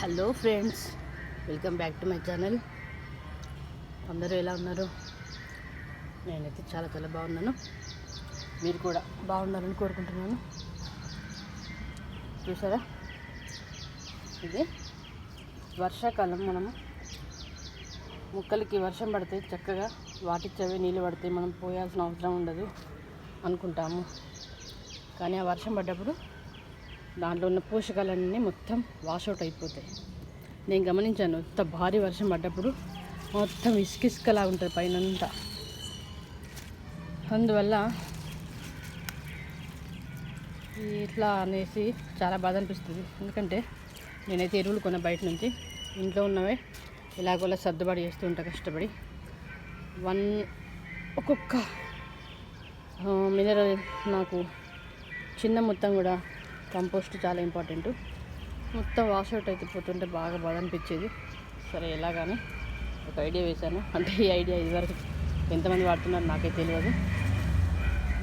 Hello friends welcome back to my channel. అందరూ ఎలా ఉన్నారు? నేనైతే చాలా చాలా బాగున్నాను. మీరు కూడా బాగుండాలని కోరుకుంటున్నాను. చూసారా? ఇది వర్షాకాలం మనం. మొక్కలకి వర్షం పడితే చక్కగా వాటిచ్చవే నీళ్ళు పడితే మనం పోయాల్సిన అవసరం ఉండదు అనుకుంటాము. కానీ ఆ వర్షం పడ్డప్పుడు దాంట్లో ఉన్న పోషకాలన్నీ మొత్తం వాషౌట్ అయిపోతాయి. నేను గమనించాను ఇంత భారీ వర్షం పడ్డప్పుడు మొత్తం ఇసుకిసుకలా ఉంటుంది పైన అంతా అందువల్ల ఇట్లా అనేసి చాలా బాధ అనిపిస్తుంది. ఎందుకంటే నేనైతే ఎరువులు కొన్న బయట నుంచి ఇంట్లో ఉన్నవే ఇలాగోలా సర్దుబాటు చేస్తూ ఉంటా కష్టపడి. వన్ ఒక్కొక్క మినరల్ నాకు చిన్న మొత్తం కూడా కంపోస్ట్ చాలా ఇంపార్టెంట్. మొత్తం వాష్అవుట్ అయితే పోతుంటే బాగా బాధ అనిపించేది సరే ఎలాగానే ఒక ఐడియా వేశాను. అంటే ఈ ఐడియా ఇదివరకు ఎంతమంది వాడుతున్నారు నాకే తెలియదు.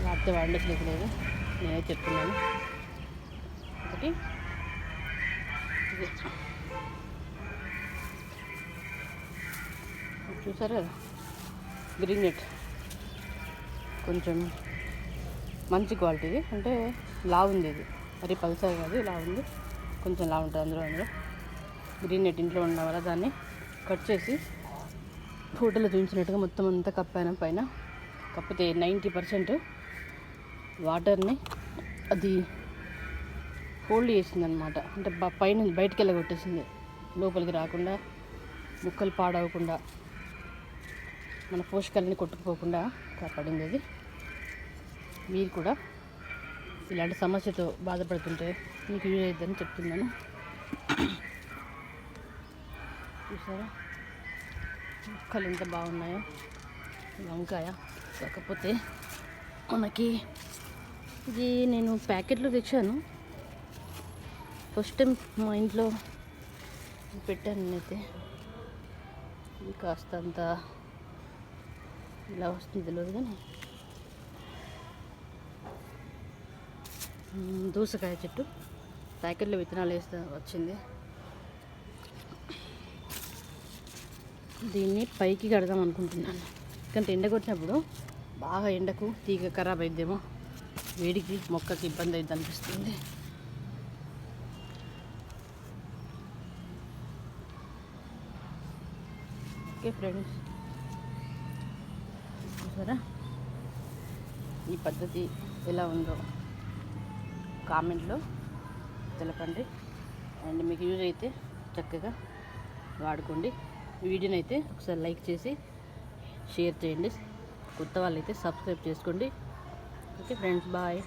వాడితే వాడలేదు లేదు నేనే చెప్తున్నాను. ఒకటి. చూసారు? కదా గ్రీన్ నెట్. కొంచెం మంచి క్వాలిటీది. అంటే లావు ఉంది ఇది. మరి పల్సర్ కాదు ఇలా ఉంది. కొంచెం లావు ఉంటుంది అందులో అందులో. గ్రీన్ నెట్ ఇంట్లో ఉండడం వల్ల దాన్ని కట్ చేసి ఫోటోలో చూపించినట్టుగా మొత్తం అంతా కప్పాను పైన. కాకపోతే నైంటీ పర్సెంట్ వాటర్ని అది హోల్డ్ చేసింది అనమాట అంటే పైన బయటికి వెళ్ళగొట్టేసింది. లోపలికి రాకుండా ముక్కలు పాడవకుండా మన పోషకాలని కొట్టుకుపోకుండా కాపాడింది అది. మీరు కూడా ఇలాంటి సమస్యతో బాధపడుతుంటే మీకు యూజ్ అవుతుందని చెప్తున్నాను. చూసారా? మొక్కలు ఎంత బాగున్నాయో? వంకాయ కాకపోతే మనకి ఇది నేను ప్యాకెట్లో తెచ్చాను. ఫస్ట్ టైం మా ఇంట్లో పెట్టాను నేనైతే. ఇది కాస్త అంత ఇలా వస్తుంది తెలియదు కానీ దోసకాయ చెట్టు. ప్యాకెట్లో విత్తనాలు వేస్తే వచ్చింది. దీన్ని పైకి కడదాం అనుకుంటున్నాను. ఎందుకంటే ఎండ కొట్టినప్పుడు బాగా ఎండకు తీగ ఖరాబ్ అయిద్దేమో. వేడికి మొక్కకి ఇబ్బంది అయింది అనిపిస్తుంది. Okay friends. చూసారా? ఈ పద్ధతి ఎలా ఉందో. కామెంట్లో తెలపండి. అండ్ మీకు యూజ్ అయితే చక్కగా వాడుకోండి. వీడియోని అయితే ఒకసారి లైక్ చేసి షేర్ చేయండి. కొత్త వాళ్ళైతే సబ్స్క్రైబ్ చేసుకోండి. Okay friends bye.